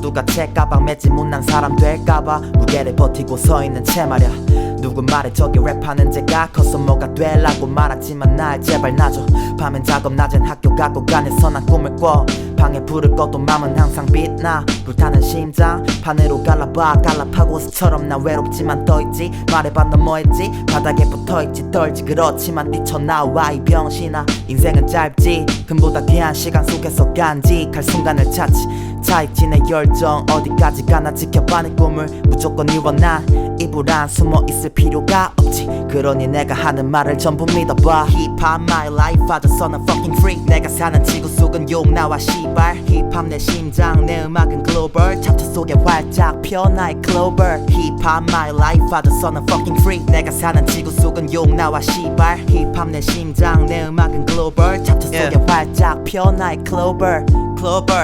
누가 제 가방 맺지 못난 사람 될까봐 무게를 버티고 서 있는 채 말야. 누구 말에 저기 랩하는 제가 커서 뭐가 되려고 말하지만 날 제발 놔줘. 밤엔 작업 낮엔 학교 가고 간에서 난 꿈을 꿔. 방에 불을 꺼도 맘은 항상 빛나 불타는 심장. 판으로 갈라봐. 갈라파고스처럼 나 외롭지만 떠있지. 말해봐 너 뭐했지? 바닥에 붙어있지 떨지. 그렇지만 뛰쳐나와 이 병신아. 인생은 짧지. 금보다 귀한 시간 속에서 간직할 순간을 찾지. 차있지 내 열정. 어디까지 가나 지켜봐 내 꿈을 무조건 이뤄 난 이불 안 숨어 있을 필요가 없지. 그러니 내가 하는 말을 전부 믿어봐. 힙합 my life. 아저서 난 fucking free 내가 사는 지구 속은 욕 나와 시발. 힙합 내 심장 내 음악은 글로 벌 챕터 속에 활짝 펴 나의 클로버 힙합 my life. 아저서 난 fucking free. 내가 사는 지구 속은 욕 나와 시발. 힙합 내 심장 내 음악은 글로벌 챕터 속에 활짝 펴 나의 클로버 클로버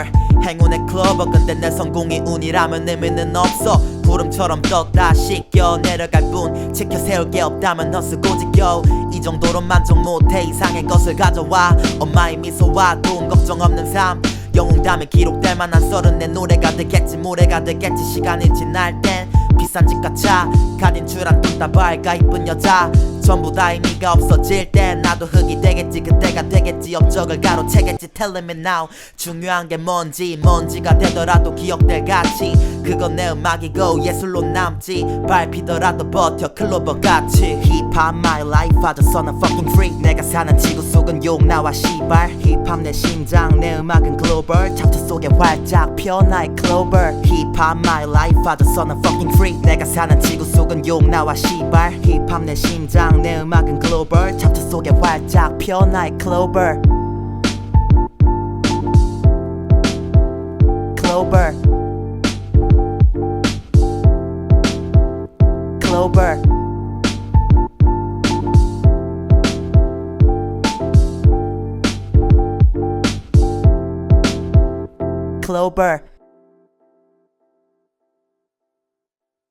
행운의 클로버 근데 내 성공이 운이라면 의미는 없어. 구름처럼 떴다 씻겨 내려갈 뿐. 지켜 세울 게 없다면 너 쓰고 지겨 이 정도로 만족 못해 이상의 것을 가져와. 엄마의 미소와 돈 걱정 없는 삶 영웅담에 기록될 만한 썰은 내 노래가 되겠지 모래가 되겠지. 시간이 지날 땐 비싼 집과 차 가진 줄안 뚱따발가 이쁜 여자. 전부 다 의미가 없어질 땐 나도 흙이 되겠지 그때가 되겠지. 업적을 가로채겠지. Telling me now. 중요한 게 뭔지 먼지가 되더라도 기억될 가치. 그건 내 음악이고 예술로 남지. 밟히더라도 버텨 클로버 같이 힙합 my life 아저서 난 fucking free 내가 사는 지구 속은 욕 나와 시발. 힙합 내 심장 내 음악은 글로벌 챕터 속에 활짝 펴 나의 클로버 힙합 my life 아저서 난 fucking free 내가 사는 지구 속은 욕 나와 시발. 힙합 내 심장 내 음악은 글로벌 챕터 속에 활짝 펴 나의 클로버 클로버 클 로버 클로버